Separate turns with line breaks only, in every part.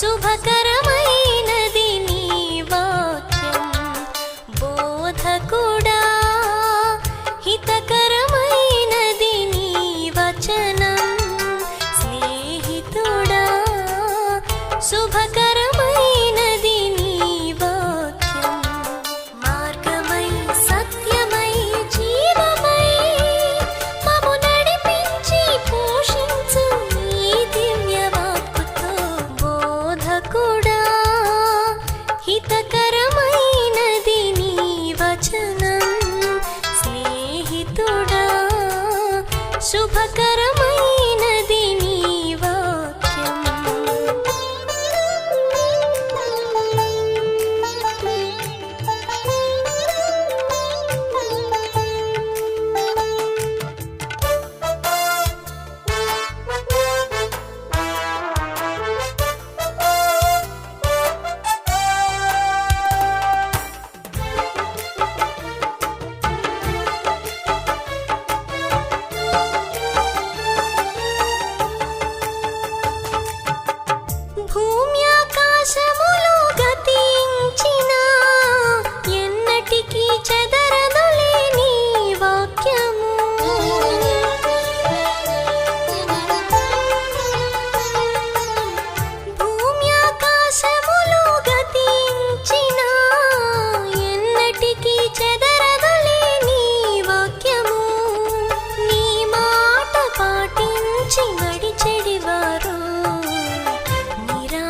శుభకరమ शुभक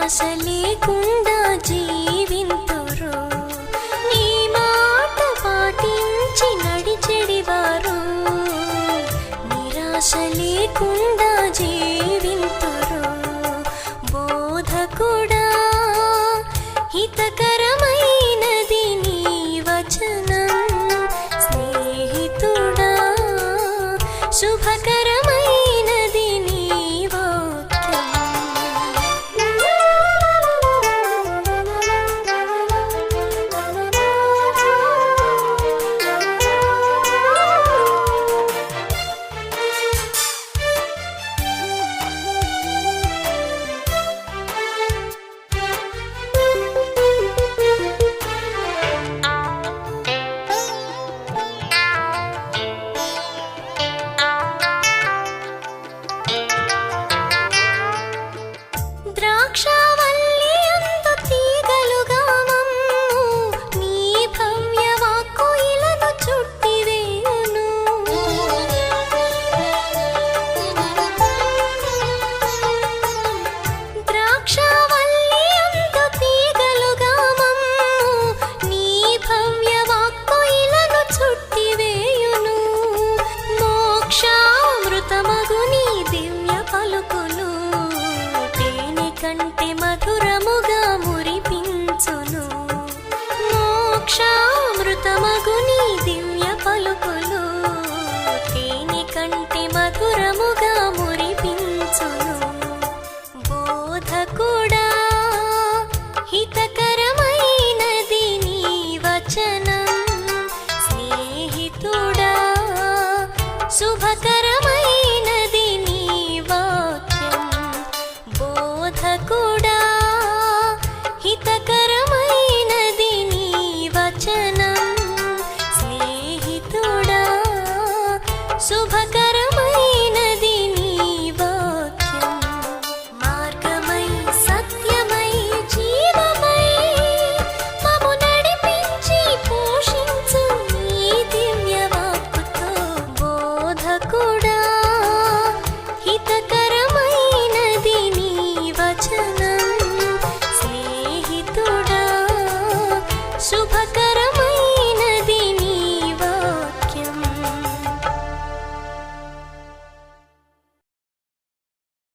ఆశ లేకుండా జీవింతురు. ఈ మాట పాటించి నడిచెడివారు. నిరాశ లేకుండా 上 మధురమగుని దివ్య పలుకులు తేనె కంటే మధురముగా మురిపించును. బోధ కూడా హితకరమైనది నీ స్నేహితుడా శుభకరమైన